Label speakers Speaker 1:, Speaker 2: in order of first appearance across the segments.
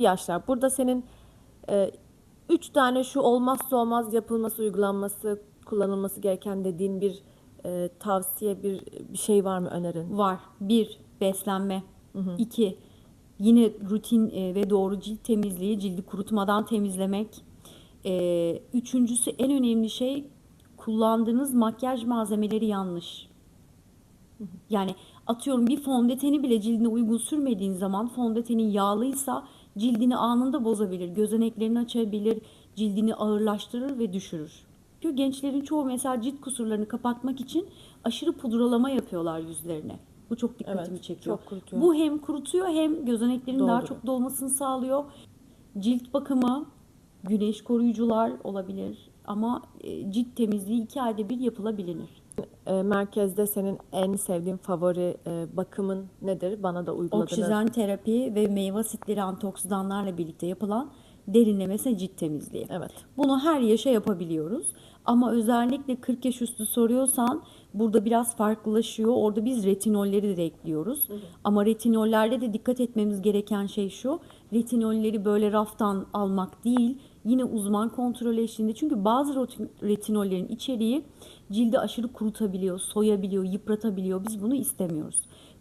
Speaker 1: yaşlar. Burada senin e, üç tane şu olmazsa olmaz yapılması, uygulanması, kullanılması gereken dediğin bir e, tavsiye, bir bir şey var mı önerin?
Speaker 2: Var. Bir, beslenme. İki, yine rutin e, ve doğru cilt temizliği, cildi kurutmadan temizlemek. E, üçüncüsü en önemli şey kullandığınız makyaj malzemeleri yanlış. Yani atıyorum bir fondöteni bile cildine uygun sürmediğin zaman fondötenin yağlıysa cildini anında bozabilir, gözeneklerini açabilir, cildini ağırlaştırır ve düşürür. Çünkü gençlerin çoğu mesela cilt kusurlarını kapatmak için aşırı pudralama yapıyorlar yüzlerine. Bu çok dikkatimi
Speaker 1: Evet,
Speaker 2: çekiyor.
Speaker 1: çok kurutuyor.
Speaker 2: Bu hem kurutuyor hem gözeneklerin daha
Speaker 1: Dolduruyor.
Speaker 2: çok dolmasını sağlıyor. Cilt bakımı, güneş koruyucular olabilir ama e, cilt temizliği iki ayda bir yapılabilir.
Speaker 1: E, merkezde senin en sevdiğin favori e, bakımın nedir? Bana da uyguladığınız.
Speaker 2: Oksijen terapi ve meyve asitleri antioksidanlarla birlikte yapılan derinleme ve cilt temizliği.
Speaker 1: Evet.
Speaker 2: Bunu her yaşa yapabiliyoruz. Ama özellikle 40 yaş üstü soruyorsan burada biraz farklılaşıyor. Orada biz retinolleri de ekliyoruz. Ama retinollerde de dikkat etmemiz gereken şey şu. Retinolleri böyle raftan almak değil. Yine uzman kontrol eşliğinde. Çünkü bazı retinollerin içeriği cildi aşırı kurutabiliyor, soyabiliyor, yıpratabiliyor. Biz bunu istemiyoruz.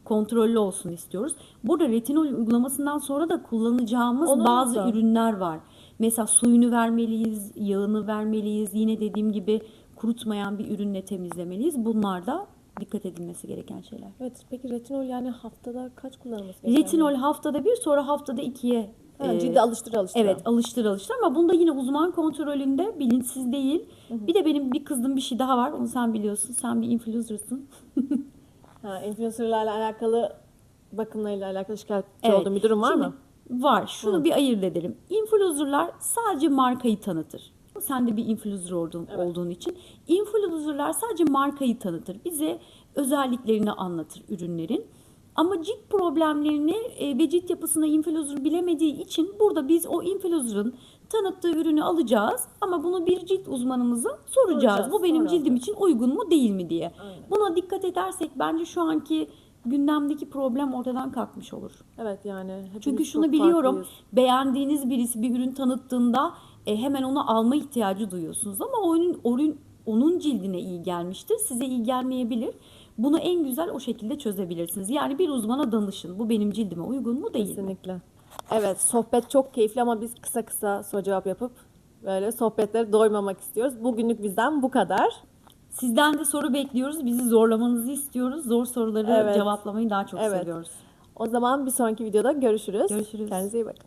Speaker 2: Kontrollü olsun istiyoruz. Burada retinol uygulamasından sonra da kullanacağımız
Speaker 1: Onun
Speaker 2: bazı
Speaker 1: da-
Speaker 2: ürünler var. Mesela suyunu vermeliyiz, yağını vermeliyiz. Yine dediğim gibi kurutmayan bir ürünle temizlemeliyiz. Bunlar da dikkat edilmesi gereken şeyler.
Speaker 1: Evet. Peki retinol yani haftada kaç kullanılması gerekiyor?
Speaker 2: Retinol haftada bir sonra haftada ikiye.
Speaker 1: Ha,
Speaker 2: e,
Speaker 1: ciddi alıştır alıştır.
Speaker 2: Evet alıştır alıştır ama bunda yine uzman kontrolünde bilinçsiz değil. Bir de benim bir kızdığım bir şey daha var. Onu sen biliyorsun. Sen bir influencer'sın.
Speaker 1: Ha, influencerlarla alakalı bakımlarıyla alakalı şikayetçi
Speaker 2: Evet.
Speaker 1: olduğun bir durum var
Speaker 2: Şimdi
Speaker 1: mı?
Speaker 2: Var. Şunu bir ayırt edelim. Influencer'lar sadece markayı tanıtır. Sen de bir influencer olduğun, olduğun için. Influencer'lar sadece markayı tanıtır. Bize özelliklerini anlatır ürünlerin. Ama cilt problemlerini e, ve cilt yapısını influencer bilemediği için burada biz o influencer'ın tanıttığı ürünü alacağız ama bunu bir cilt uzmanımıza soracağız.
Speaker 1: Soracağız,
Speaker 2: Bu benim
Speaker 1: sonra
Speaker 2: cildim için uygun mu değil mi diye.
Speaker 1: Aynen.
Speaker 2: Buna dikkat edersek bence şu anki gündemdeki problem ortadan kalkmış olur.
Speaker 1: Evet yani.
Speaker 2: Çünkü şunu biliyorum.
Speaker 1: farklıyız.
Speaker 2: Beğendiğiniz birisi bir ürün tanıttığında e, hemen onu alma ihtiyacı duyuyorsunuz ama o ürün, o ürün onun cildine iyi gelmiştir. Size iyi gelmeyebilir. Bunu en güzel o şekilde çözebilirsiniz. Yani bir uzmana danışın. Bu benim cildime uygun mu değil mi?
Speaker 1: Kesinlikle. Evet sohbet çok keyifli ama biz kısa kısa soru cevap yapıp böyle sohbetlere doymamak istiyoruz. Bugünlük bizden bu kadar.
Speaker 2: Sizden de soru bekliyoruz. Bizi zorlamanızı istiyoruz. Zor soruları
Speaker 1: Evet.
Speaker 2: cevaplamayı daha çok
Speaker 1: Evet.
Speaker 2: seviyoruz.
Speaker 1: O zaman bir sonraki videoda görüşürüz.
Speaker 2: Görüşürüz.
Speaker 1: Kendinize iyi bakın.